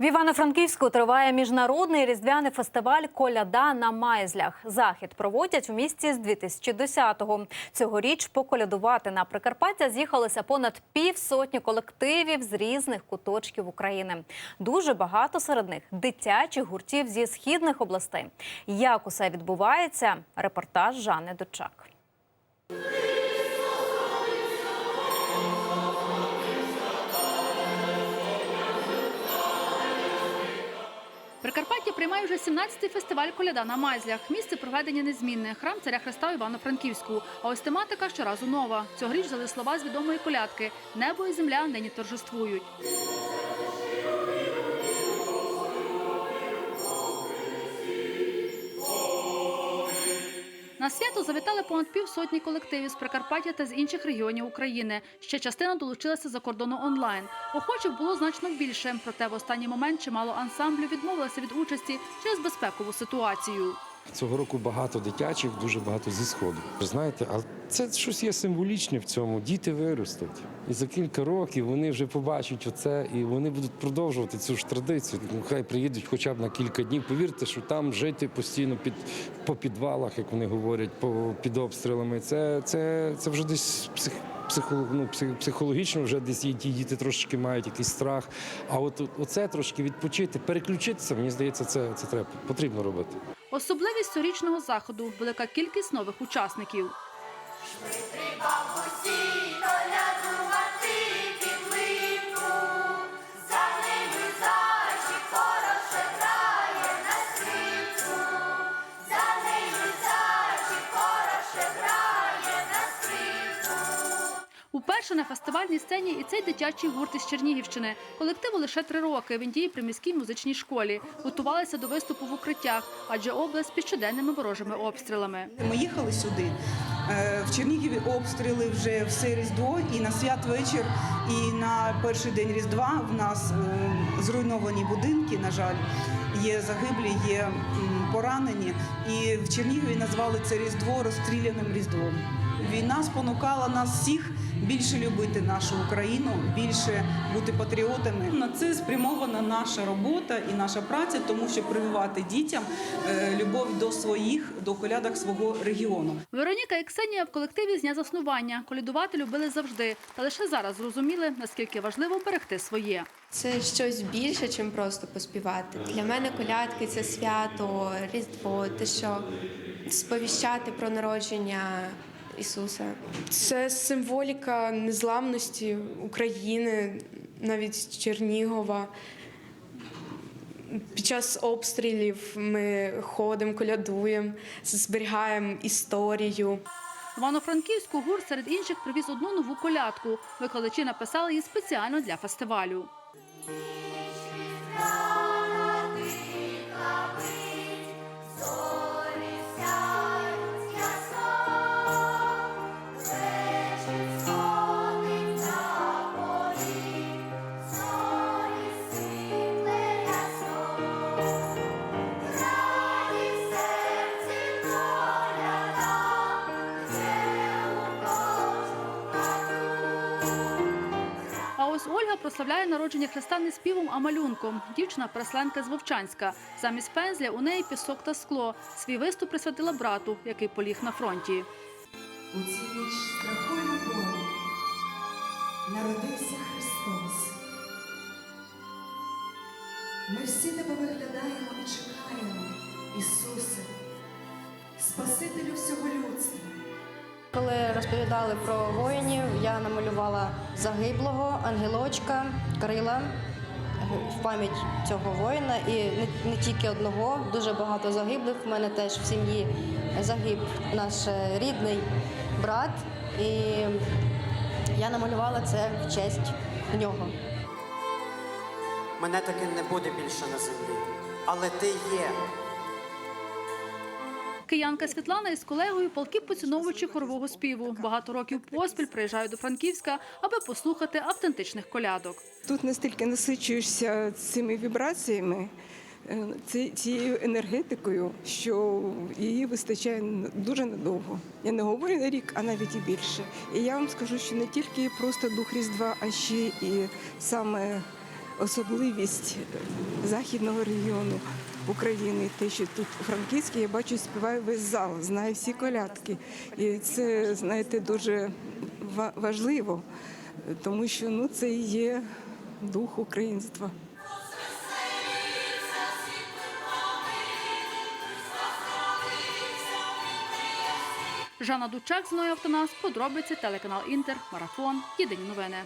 В Івано-Франківську триває міжнародний різдвяний фестиваль Коляда на Майзлях. Захід проводять у місті з 2010-го. Цьогоріч поколядувати на Прикарпаття з'їхалося понад півсотні колективів з різних куточків України. Дуже багато серед них дитячих гуртів зі східних областей. Як усе відбувається? Репортаж Жанни Дучак. Прикарпаття приймає вже 17-й фестиваль Коляда на Майзлях. Місце проведення незмінне. Храм царя Христа Івано-Франківську. А ось тематика щоразу нова. Цьогоріч взяли слова з відомої колядки Небо і земля нині торжествують. На свято завітали понад півсотні колективів з Прикарпаття та з інших регіонів України. Ще частина долучилася за кордону онлайн. Охочих було значно більше, проте в останній момент чимало ансамблів відмовилися від участі через безпекову ситуацію. Цього року багато дитячих, дуже багато зі сходу. Знаєте, але це щось є символічне в цьому. Діти виростуть. І за кілька років вони вже побачать оце, і вони будуть продовжувати цю ж традицію. Ну, хай приїдуть хоча б на кілька днів. Повірте, що там жити постійно під по підвалах, як вони говорять, по під обстрілами. Це, це, це вже десь псих. Психо, ну, психологічно вже десь ті діти трошки мають якийсь страх. А от оце трошки відпочити, переключитися, мені здається, це, це треба потрібно робити. Особливість цьогорічного заходу велика кількість нових учасників. Уперше на фестивальній сцені і цей дитячий гурт із Чернігівщини. Колективу лише три роки. Він діє при міській музичній школі. Готувалися до виступу в укриттях, адже область під щоденними ворожими обстрілами. Ми їхали сюди. е, В Чернігові обстріли вже все Різдво, і на святвечір, і на перший день Різдва в нас е, зруйновані будинки, на жаль, є загиблі, є поранені. І в Чернігові назвали це Різдво розстріляним Різдвом. Війна спонукала нас всіх більше любити нашу Україну, більше бути патріотами. На це спрямована наша робота і наша праця, тому що прививати дітям е, любов до своїх, до колядок свого регіону. Вероніка і Ксенія в колективі з дня заснування. Колядувати любили завжди, та лише зараз зрозуміли, наскільки важливо берегти своє. Це щось більше, чим просто поспівати. Для мене колядки це свято, Різдво, те, що сповіщати про народження Ісуса. Це символіка незламності України, навіть Чернігова. Під час обстрілів ми ходимо, колядуємо, зберігаємо історію. Івано-Франківську гурт серед інших привіз одну нову колядку. Викладачі написали її спеціально для фестивалю. А ось Ольга прославляє народження Христа не співом, а малюнком. Дівчина переселенка з Вовчанська. Замість пензля у неї пісок та скло. Свій виступ присвятила брату, який поліг на фронті. У цій ніч страху любові народився Христос. Ми всі тебе виглядаємо і чекаємо, Ісусе, Спасителю всього людства. Коли розповідали про воїнів, я намалювала загиблого, ангелочка, крила в пам'ять цього воїна. І не, не тільки одного, дуже багато загиблих. У мене теж в сім'ї загиб наш рідний брат. І я намалювала це в честь нього. Мене таки не буде більше на землі, але ти є. Киянка Світлана із колегою полки поціновувачі хорового співу. Багато років поспіль приїжджають до Франківська, аби послухати автентичних колядок. Тут настільки насичуєшся цими вібраціями, е, цією енергетикою, що її вистачає дуже надовго. Я не говорю на рік, а навіть і більше. І я вам скажу, що не тільки просто дух Різдва, а ще і саме особливість західного регіону України. Те, що тут у Франківській, я бачу, співає весь зал, знає всі колядки. І це, знаєте, дуже важливо, тому що ну, це і є дух українства. Жанна Дучак, Зноя Автонас, подробиці, телеканал Інтер, Марафон, Єдині новини.